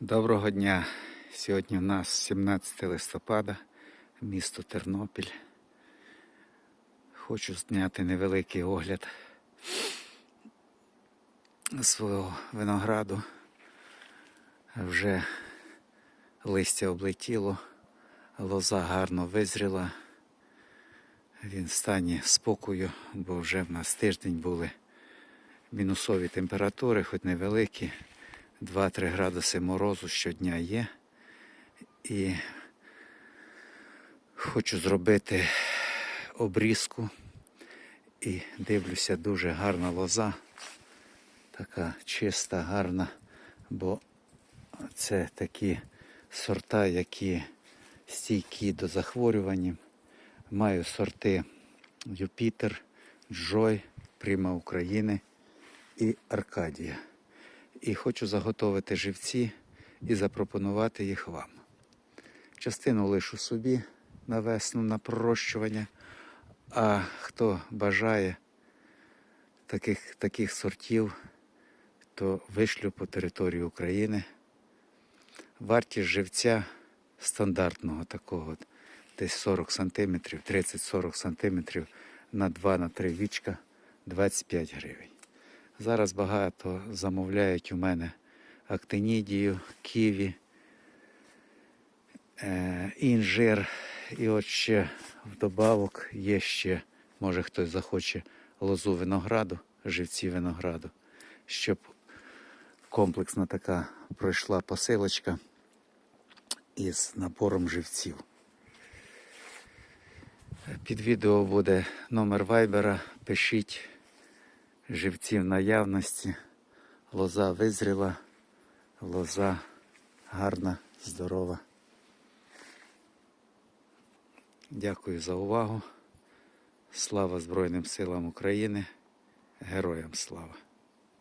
Доброго дня. Сьогодні у нас 17 листопада, місто Тернопіль. Хочу зняти невеликий огляд свого винограду. Вже листя облетіло, лоза гарно визріла. Він в стані спокою, бо вже в нас тиждень були мінусові температури, хоч невеликі. 2-3 градуси морозу щодня є. І хочу зробити обрізку. І дивлюся, дуже гарна лоза. Така чиста, гарна, бо це такі сорта, які стійкі до захворювань. Маю сорти Юпітер, Джой, Прима України і Аркадія. І хочу заготовити живці і запропонувати їх вам. Частину лишу собі на весну на пророщування, а хто бажає таких, таких сортів, то вишлю по території України. Вартість живця стандартного такого, десь 40 см, 30-40 см на 2-3 вічка 25 гривень. Зараз багато замовляють у мене актинідію, ківі, е, інжир. І от ще вдобавок є ще, може хтось захоче лозу винограду, живці винограду, щоб комплексна така пройшла посилочка із набором живців. Під відео буде номер вайбера. Пишіть живці в наявності. Лоза визріла, лоза гарна, здорова. Дякую за увагу. Слава Збройним силам України. Героям слава!